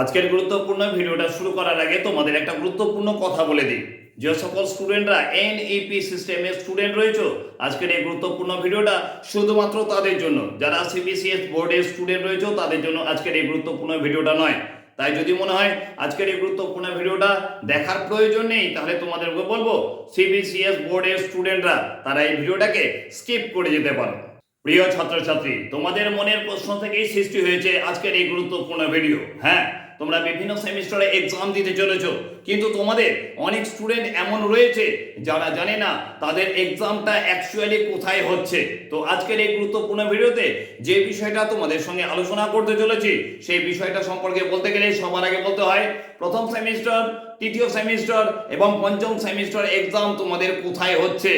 আজকের গুরুত্বপূর্ণ ভিডিওটা শুরু করার আগে তোমাদের একটা গুরুত্বপূর্ণ কথা বলে দিই। যে সকল স্টুডেন্টরা এনইপি সিস্টেমের স্টুডেন্ট রয়েছে, আজকের এই গুরুত্বপূর্ণ ভিডিওটা শুধুমাত্র তাদের জন্য। যারা সিবিসিএস বোর্ডের স্টুডেন্ট রয়েছে, তাদের জন্য আজকের এই গুরুত্বপূর্ণ ভিডিওটা নয়। তাই যদি মনে হয় আজকের এই গুরুত্বপূর্ণ ভিডিওটা দেখার প্রয়োজন নেই, তাহলে তোমাদেরকে বলব সিবিসিএস বোর্ডের স্টুডেন্টরা, তারা এই ভিডিওটাকে স্কিপ করে যেতে পারো। প্রিয় ছাত্রছাত্রী, তোমাদের মনের প্রশ্ন থেকেই সৃষ্টি হয়েছে আজকের এই গুরুত্বপূর্ণ ভিডিও। হ্যাঁ তোমরা বিভিন্ন সেমিস্টারে এক্সাম দিতে চলেছো। কিন্তু তোমাদের অনেক স্টুডেন্ট এমন রয়েছে, যারা জানে না তাদের এক্সামটা অ্যাকচুয়ালি কোথায় হচ্ছে। তো আজকের এই গুরুত্বপূর্ণ ভিডিওতে যে বিষয়টা তোমাদের সঙ্গে আলোচনা করতে চলেছি, সেই বিষয়টা সম্পর্কে বলতে গেলে সবার আগে বলতে হয়, প্রথম সেমিস্টার, তৃতীয় সেমিস্টার এবং পঞ্চম সেমিস্টার এক্সাম তোমাদের কোথায় হচ্ছে?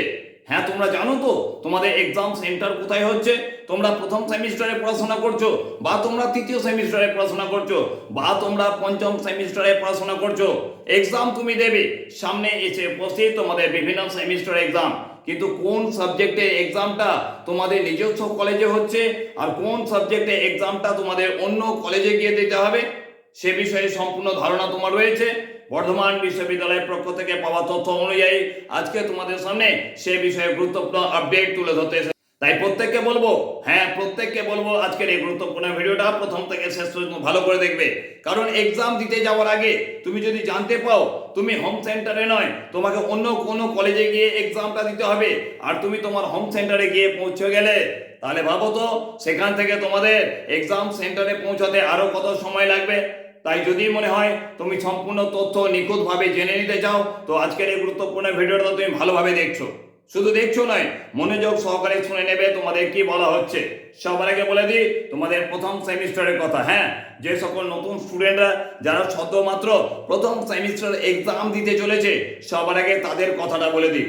হ্যাঁ তোমরা জানো তো তোমাদের এক্সাম সেন্টার কোথায় হচ্ছে? তোমরা প্রথম সেমিস্টারে পড়াশোনা করছ, বা তোমরা তৃতীয় সেমিস্টারে পড়াশোনা করছ, বা তোমরা পঞ্চম সেমিস্টারে পড়াশোনা করছ। এক্সাম তুমি দেবে, সামনে এসে উপস্থিত তোমাদের বিভিন্ন সেমিস্টার এক্সাম কিন্তু কোন সাবজেক্টে এক্সামটা তোমাদের নিজস্ব কলেজে হচ্ছে, আর কোন সাবজেক্টে এক্সামটা তোমাদের অন্য কলেজে গিয়ে দিতে হবে, সে বিষয়ে সম্পূর্ণ ধারণা তোমার রয়েছে। বর্ধমান বিশ্ববিদ্যালয়ের পক্ষ থেকে পাওয়া তথ্য অনুযায়ী আজকে তোমাদের সামনে সে বিষয়ে গুরুত্বপূর্ণ আপডেট তুলে ধরতে তাই প্রত্যেককে বলব হ্যাঁ প্রত্যেককে বলব আজকের এই গুরুত্বপূর্ণ ভিডিওটা প্রথম থেকে শেষ পর্যন্ত ভালো করে দেখবে। কারণ এক্সাম দিতে যাওয়ার আগে তুমি যদি জানতে পাও, তুমি হোম সেন্টারে নয়, তোমাকে অন্য কোনো কলেজে গিয়ে এক্সামটা দিতে হবে। আর তুমি তোমার হোম সেন্টারে গিয়ে পৌঁছে গেলে, তাহলে ভাবো তো, সেখান থেকে তোমাদের এক্সাম সেন্টারে পৌঁছাতে আরও কত সময় লাগবে? তাই যদি মনে হয় তুমি সম্পূর্ণ তথ্য নিখুঁতভাবে জেনে নিতে চাও, তো আজকের এই গুরুত্বপূর্ণ ভিডিওটা তুমি ভালোভাবে দেখছ। শুধু দেখছ নয়, মনোযোগ সহকারে শুনে নেবে তোমাদের কি বলা হচ্ছে। সবার আগে বলে দিই, তোমাদের প্রথম সেমিস্টারের কথা হ্যাঁ? যে সকল নতুন স্টুডেন্টরা যারা সদ্যমাত্র প্রথম সেমিস্টার এক্সাম দিতে চলেছে, সবার আগে তাদের কথাটা বলে দিই।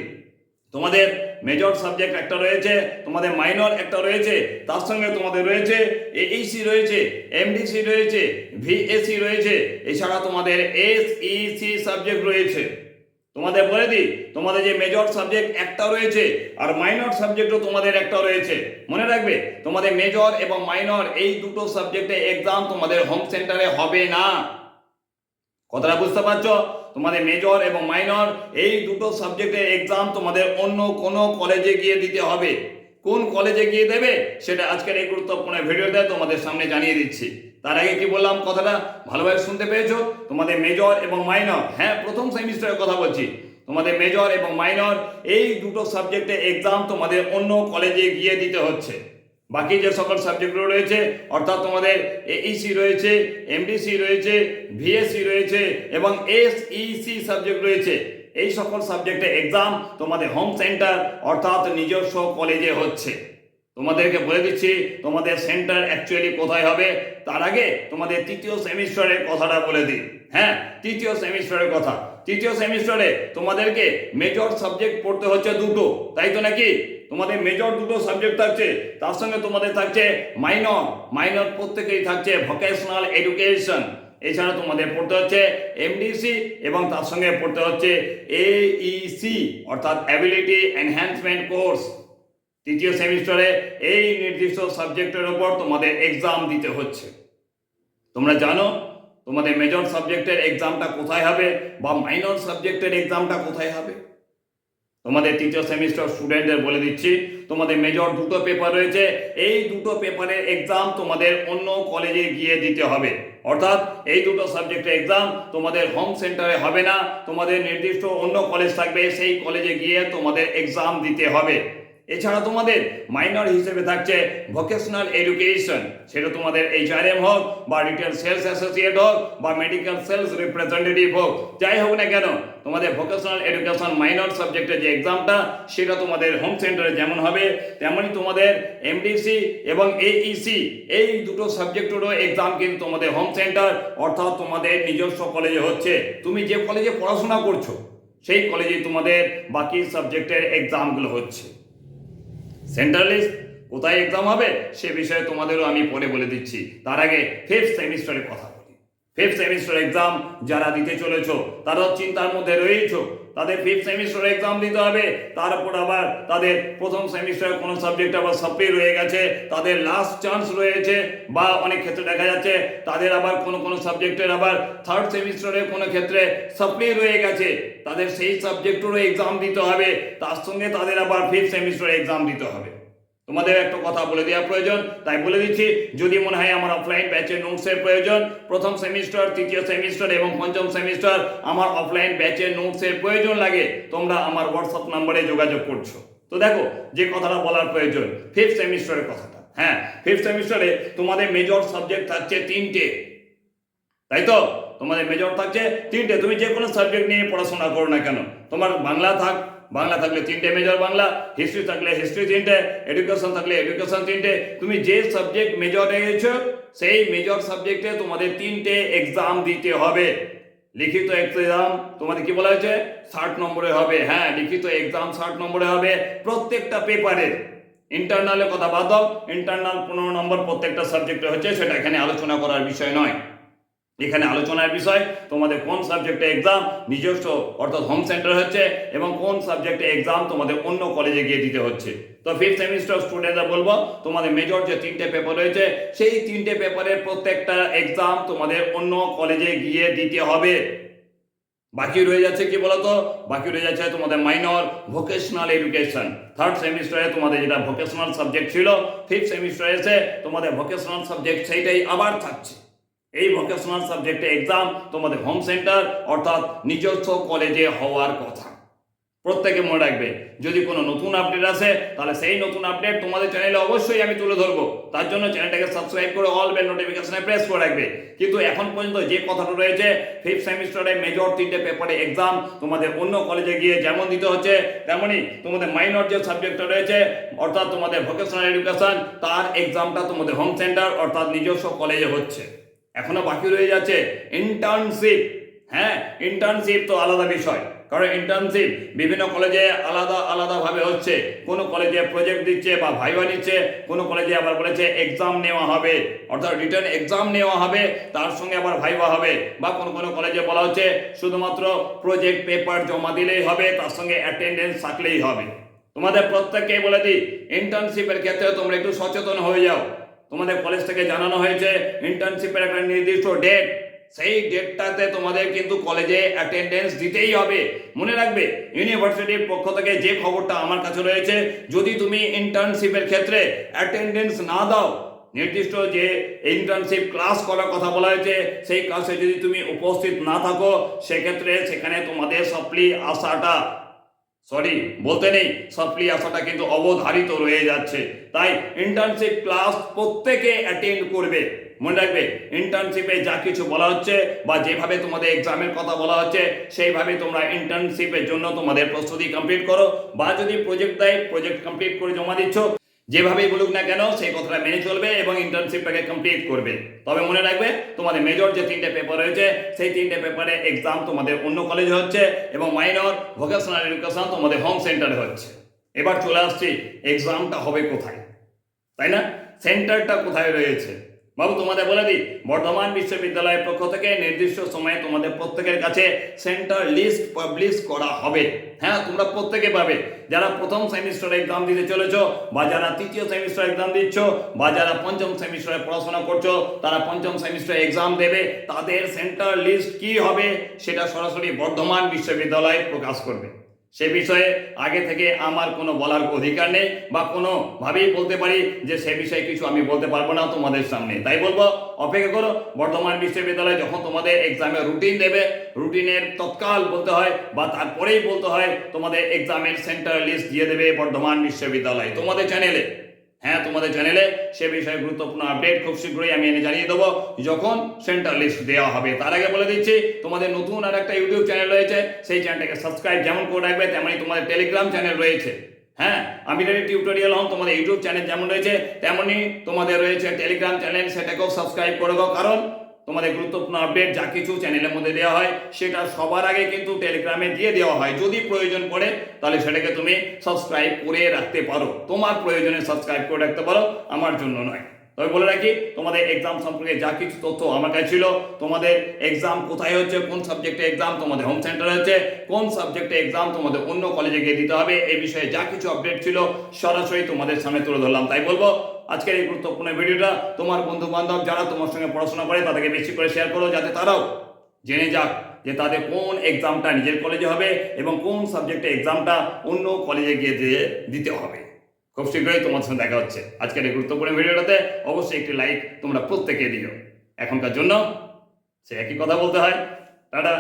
তোমাদের মেজর সাবজেক্ট একটা রয়েছে, তোমাদের মাইনর একটা রয়েছে, তার সঙ্গে তোমাদের রয়েছে এইসি রয়েছে এমডিসি রয়েছে ভিএসি রয়েছে, এছাড়া তোমাদের এসইসি সাবজেক্ট রয়েছে। তোমাদের বলে দিই, তোমাদের যে মেজর সাবজেক্ট একটা রয়েছে আর মাইনর সাবজেক্টও তোমাদের একটা রয়েছে। মনে রাখবে, তোমাদের মেজর এবং মাইনর এই দুটো সাবজেক্টে এক্সাম তোমাদের হোম সেন্টারে হবে না। কথাটা বুঝতে পারছ? তোমাদের মেজর এবং মাইনর এই দুটো সাবজেক্টের এক্সাম তোমাদের অন্য কোনো কলেজে গিয়ে দিতে হবে। কোন কলেজে গিয়ে দেবে, সেটা আজকের এই গুরুত্বপূর্ণ ভিডিওতে তোমাদের সামনে জানিয়ে দিচ্ছি। তার আগে কি বললাম? কথাটা ভালোভাবে শুনতে পেয়েছ তোমাদের মেজর এবং মাইনর হ্যাঁ প্রথম সেমিস্টারের কথা বলছি। তোমাদের মেজর এবং মাইনর এই দুটো সাবজেক্টে এক্সাম তোমাদের অন্য কলেজে গিয়ে দিতে হচ্ছে। বাকি যে সকল সাবজেক্টগুলো রয়েছে, অর্থাৎ তোমাদের এইসি রয়েছে এমডিসি রয়েছে ভিএসসি রয়েছে এবং এসইসি সাবজেক্ট রয়েছে। এই সকল সাবজেক্টে এক্সাম তোমাদের হোম সেন্টার অর্থাৎ নিজস্ব কলেজে হচ্ছে। তোমাদেরকে বলে দিচ্ছি, তোমাদের সেন্টার অ্যাকচুয়ালি কোথায় হবে? তার আগে তোমাদের তৃতীয় সেমিস্টারের কথাটা বলে দিই। হ্যাঁ তৃতীয় সেমিস্টারের কথা। তৃতীয় সেমিস্টারে তোমাদেরকে মেজর সাবজেক্ট পড়তে হচ্ছে দুটো। তাই তো নাকি? তোমাদের মেজর দুটো সাবজেক্ট থাকছে। তার সঙ্গে তোমাদের থাকছে মাইনর মাইনর প্রত্যেকেই থাকছে ভোকেশনাল এডুকেশন এছাড়া তোমাদের পড়তে হচ্ছে এমডিসি এবং তার সঙ্গে পড়তে হচ্ছে এইসি অর্থাৎ অ্যাবিলিটি এনহ্যান্সমেন্ট কোর্স তৃতীয় সেমিস্টারে এই নির্দিষ্ট সাবজেক্টের ওপর তোমাদের এক্সাম দিতে হচ্ছে। তোমরা জানো, তোমাদের মেজর সাবজেক্টের এক্সামটা কোথায় হবে বা মাইনর সাবজেক্টের এক্সামটা কোথায় হবে? তোমাদের তৃতীয় সেমিস্টার স্টুডেন্টদের বলে দিচ্ছি, তোমাদের মেজর দুটো পেপার রয়েছে, এই দুটো পেপারের এক্সাম তোমাদের অন্য কলেজে গিয়ে দিতে হবে। অর্থাৎ এই দুটো সাবজেক্টের এক্সাম তোমাদের হোম সেন্টারে হবে না, তোমাদের নির্দিষ্ট অন্য কলেজ থাকবে, সেই কলেজে গিয়ে তোমাদের এক্সাম দিতে হবে। এছাড়া তোমাদের মাইনর হিসেবে থাকছে ভোকেশনাল এডুকেশন সেটা তোমাদের এইচআরএম হোক বা রিটেল সেলস অ্যাসোসিয়েট হোক বা মেডিকেল সেলস রিপ্রেজেন্টেটিভ হোক, যাই হোক না কেন, তোমাদের ভোকেশনাল এডুকেশন মাইনর সাবজেক্টের যে এক্সামটা সেটা তোমাদের হোম সেন্টারে যেমন হবে, তেমনই তোমাদের এমডিসি এবং এইইসি এই দুটো সাবজেক্টেরও এক্সাম কিন্তু তোমাদের হোম সেন্টার অর্থাৎ তোমাদের নিজস্ব কলেজে হচ্ছে। তুমি যে কলেজে পড়াশোনা করছ, সেই কলেজে তোমাদের বাকি সাবজেক্টের এক্সামগুলো হচ্ছে। সেন্ট্রালিস্ট কোথায় এক্সাম হবে? সে বিষয়ে তোমাদেরও আমি পরে বলে দিচ্ছি। তার আগে ফিফথ সেমিস্টারের কথা। ফিফথ সেমিস্টার এক্সাম যারা দিতে চলেছো তারা চিন্তার মধ্যে রয়েছো তাদের ফিফথ সেমিস্টার এক্সাম দিতে হবে, তারপর আবার তাদের প্রথম সেমিস্টার কোনো সাবজেক্ট আবার সাপ্লি রয়ে গেছে, তাদের লাস্ট চান্স রয়েছে, বা অনেক ক্ষেত্রে দেখা যাচ্ছে, তাদের আবার কোনো কোনো সাবজেক্টের আবার থার্ড সেমিস্টারের কোনো ক্ষেত্রে সাপ্লি রয়ে গেছে, তাদের সেই সাবজেক্টেরও এক্সাম দিতে হবে, তার সঙ্গে তাদের আবার ফিফথ সেমিস্টার এক্সাম দিতে হবে। তোমাদের একটা কথা বলে দেওয়া প্রয়োজন। তাই বলে দিচ্ছি, যদি মনে হয় আমার অফলাইন ব্যাচের নোটসের প্রয়োজন, প্রথম সেমিস্টার তৃতীয় সেমিস্টার এবং পঞ্চম সেমিস্টার আমার অফলাইন ব্যাচের নোটসের প্রয়োজন লাগে, তোমরা আমার হোয়াটসঅ্যাপ নাম্বারে যোগাযোগ করছ। তো দেখো, যে কথাটা বলার প্রয়োজন ফিফথ সেমিস্টারের কথাটা। হ্যাঁ ফিফথ সেমিস্টারে তোমাদের মেজর সাবজেক্ট থাকছে তিনটে। তাই তো? তোমাদের মেজর থাকছে তিনটে। তুমি যে কোনো সাবজেক্ট নিয়ে পড়াশোনা করো না কেন? তোমার বাংলা থাক বাংলা থাকলে তিনটে মেজর বাংলা হিস্ট্রি থাকলে হিস্ট্রি তিনটে এডুকেশন থাকলে এডুকেশন তিনটে। তুমি যে সাবজেক্ট মেজর রয়েছো সেই মেজর সাবজেক্টে তোমাদের তিনটে এক্সাম দিতে হবে। লিখিত এক্সাম তোমাদের কি বলা হয়েছে? ষাট নম্বরে হবে। হ্যাঁ লিখিত এক্সাম ষাট নম্বরে হবে প্রত্যেকটা পেপারের ইন্টারনালের কথা বাদ দাও। ইন্টারনাল পনেরো নম্বর প্রত্যেকটা সাবজেক্টে হচ্ছে সেটা এখানে আলোচনা করার বিষয় নয়। এখানে আলোচনার বিষয়, তোমাদের কোন সাবজেক্টে এক্সাম নিজস্ব, অর্থাৎ হোম সেন্টার হচ্ছে, এবং কোন সাবজেক্টে এক্সাম তোমাদের অন্য কলেজে গিয়ে দিতে হচ্ছে। তো ফিফথ সেমিস্টার স্টুডেন্টরা বলব, তোমাদের মেজর যে তিনটে পেপার রয়েছে, সেই তিনটে পেপারের প্রত্যেকটা এক্সাম তোমাদের অন্য কলেজে গিয়ে দিতে হবে। বাকি রয়ে যাচ্ছে কি বলতো? বাকি রয়ে যাচ্ছে তোমাদের মাইনর ভোকেশনাল এডুকেশন থার্ড সেমিস্টারে তোমাদের যেটা ভোকেশনাল সাবজেক্ট ছিল ফিফথ সেমিস্টারে এসে তোমাদের ভোকেশনাল সাবজেক্ট সেইটাই আবার থাকছে। এই ভোকেশনাল সাবজেক্টে এক্সাম তোমাদের হোম সেন্টার অর্থাৎ নিজস্ব কলেজে হওয়ার কথা। প্রত্যেকে মনে রাখবে, যদি কোনো নতুন আপডেট আসে, তাহলে সেই নতুন আপডেট তোমাদের চ্যানেলে অবশ্যই আমি তুলে ধরবো। তার জন্য চ্যানেলটাকে সাবস্ক্রাইব করে অল বেল নোটিফিকেশনে প্রেস করে রাখবে। কিন্তু এখন পর্যন্ত যে কথাটা রয়েছে ফিফথ সেমিস্টারে মেজর তিনটে পেপারে এক্সাম তোমাদের অন্য কলেজে গিয়ে যেমন দিতে হচ্ছে তেমনই তোমাদের মাইনর যে সাবজেক্টটা রয়েছে, অর্থাৎ তোমাদের ভোকেশনাল এডুকেশন তার এক্সামটা তোমাদের হোম সেন্টার অর্থাৎ নিজস্ব কলেজে হচ্ছে। এখনও বাকি রয়ে যাচ্ছে ইন্টার্নশিপ হ্যাঁ ইন্টার্নশিপ তো আলাদা বিষয়। কারণ ইন্টার্নশিপ বিভিন্ন কলেজে আলাদা, আলাদাভাবে হচ্ছে। কোনো কলেজে প্রজেক্ট দিচ্ছে বা ভাইবা নিচ্ছে, কোনো কলেজে আবার বলেছে এক্সাম নেওয়া হবে। অর্থাৎ রিটার্ন এক্সাম নেওয়া হবে, তার সঙ্গে আবার ভাইবা হবে। বা কোনো কোনো কলেজে বলা হচ্ছে শুধুমাত্র প্রজেক্ট পেপার জমা দিলেই হবে, তার সঙ্গে অ্যাটেন্ডেন্স থাকলেই হবে। তোমাদের প্রত্যেককে বলে দিই ইন্টার্নশিপের ক্ষেত্রে তোমরা একটু সচেতন হয়ে যাও। তোমাদের কলেজ থেকে জানানো হয়েছে ইন্টার্নশিপের একটা নির্দিষ্ট ডেট সেই ডেটটাতে তোমাদের কিন্তু কলেজে অ্যাটেন্ডেন্স দিতেই হবে। মনে রাখবে ইউনিভার্সিটির পক্ষ থেকে যে খবরটা আমার কাছে রয়েছে, যদি তুমি ইন্টার্নশিপের ক্ষেত্রে অ্যাটেন্ডেন্স না দাও, নির্দিষ্ট যে ইন্টার্নশিপ ক্লাস করার কথা বলা হয়েছে, সেই ক্লাসে যদি তুমি উপস্থিত না থাকো, সেক্ষেত্রে সেখানে তোমাদের সাপ্লি আসাটা সরি বলতে নেই। সাপ্লি আসাটা কিন্তু অবধারিত রয়ে যাচ্ছে। তাই ইন্টার্নশিপ ক্লাস প্রত্যেকে অ্যাটেন্ড করবে। মনে রাখবে ইন্টার্নশিপে যা কিছু বলা হচ্ছে বা যেভাবে তোমাদের এক্সামের কথা বলা হচ্ছে, সেইভাবে তোমরা ইন্টার্নশিপের জন্য তোমাদের প্রস্তুতি কমপ্লিট করো বা যদি প্রজেক্ট দেয় প্রজেক্ট কমপ্লিট করে জমা দিচ্ছ যেভাবেই বলুক না কেন, সেই কথাটা মেনে চলবে এবং ইন্টার্নশিপটাকে কমপ্লিট করবে। তবে মনে রাখবে, তোমাদের মেজর যে তিনটে পেপার রয়েছে, সেই তিনটে পেপারে এক্সাম তোমাদের অন্য কলেজে হচ্ছে এবং মাইনর ভোকেশনাল এডুকেশন তোমাদের হোম সেন্টারে হচ্ছে। এবার চলে আসছি এক্সামটা হবে কোথায়? তাই না? সেন্টারটা কোথায় রয়েছে? বাবু, তোমাদের বলে দিই, বর্ধমান বিশ্ববিদ্যালয়ের পক্ষ থেকে নির্দিষ্ট সময়ে তোমাদের প্রত্যেকের কাছে সেন্টার লিস্ট পাবলিশ করা হবে। হ্যাঁ তোমরা প্রত্যেকে পাবে। যারা প্রথম সেমিস্টারে এক্সাম দিতে চলেছো, বা যারা তৃতীয় সেমিস্টার এক্সাম দিচ্ছ, বা যারা পঞ্চম সেমিস্টারে পড়াশোনা করছ, তারা পঞ্চম সেমিস্টারে এক্সাম দেবে। তাদের সেন্টার লিস্ট কি হবে, সেটা সরাসরি বর্ধমান বিশ্ববিদ্যালয় প্রকাশ করবে। সে বিষয়ে আগে থেকে আমার কোনো বলার অধিকার নেই বা কোনোভাবেই বলতে পারি যে সে বিষয়ে কিছু আমি বলতে পারব না তোমাদের সামনে। তাই বলব, অপেক্ষা করো, বর্ধমান বিশ্ববিদ্যালয় যখন তোমাদের এক্সামের রুটিন দেবে রুটিনের তৎকাল বলতে হয় বা তারপরেই বলতে হয়, তোমাদের এক্সামের সেন্টার লিস্ট দিয়ে দেবে বর্ধমান বিশ্ববিদ্যালয়, তোমাদের চ্যানেলে হ্যাঁ তোমাদের চ্যানেলে সে বিষয়ে গুরুত্বপূর্ণ আপডেট খুব শীঘ্রই আমি এনে জানিয়ে দেবো। যখন সেন্টার লিস্ট দেওয়া হবে, তার আগে বলে দিচ্ছি, তোমাদের নতুন আর একটা ইউটিউব চ্যানেল রয়েছে, সেই চ্যানেলটাকে সাবস্ক্রাইব যেমন করে রাখবে তেমনই তোমাদের টেলিগ্রাম চ্যানেল রয়েছে। হ্যাঁ আমি রেডি টিউটোরিয়াল হম তোমাদের ইউটিউব চ্যানেল যেমন রয়েছে তেমনই তোমাদের রয়েছে টেলিগ্রাম চ্যানেল সেটাকেও সাবস্ক্রাইব করে দাও, কারণ তোমাদের গুরুত্বপূর্ণ আপডেট যা কিছু চ্যানেলের মধ্যে দেওয়া হয়, সেটা সবার আগে কিন্তু টেলিগ্রামে দিয়ে দেওয়া হয়। যদি প্রয়োজন পড়ে, তাহলে সেটাকে তুমি সাবস্ক্রাইব করে রাখতে পারো। তোমার প্রয়োজনে সাবস্ক্রাইব করে রাখতে পারো, আমার জন্য নয়। তবে বলে রাখি, তোমাদের এক্সাম সম্পর্কে যা কিছু তথ্য আমার কাছে ছিল, তোমাদের এক্সাম কোথায় হচ্ছে, কোন সাবজেক্টে এক্সাম তোমাদের হোম সেন্টারে হচ্ছে, কোন সাবজেক্টে এক্সাম তোমাদের অন্য কলেজে গিয়ে দিতে হবে, এই বিষয়ে যা কিছু আপডেট ছিল, সরাসরি তোমাদের সামনে তুলে ধরলাম। তাই বলব আজকের এই গুরুত্বপূর্ণ ভিডিওটা তোমার বন্ধু বান্ধব যারা তোমার সঙ্গে পড়াশোনা করে তাদেরকে বেশি করে শেয়ার করো, যাতে তারাও জেনে যাক যে তাদের কোন এক্সামটা নিজের কলেজে হবে এবং কোন সাবজেক্টে এক্সামটা অন্য কলেজে গিয়ে দিয়ে দিতে হবে। খুব শীঘ্রই তোমার সঙ্গে দেখা হচ্ছে আজকের এই গুরুত্বপূর্ণ ভিডিওটাতে। অবশ্যই একটি লাইক তোমরা প্রত্যেকে দিও। এখনকার জন্য সে একই কথা বলতে হয়। টাটা।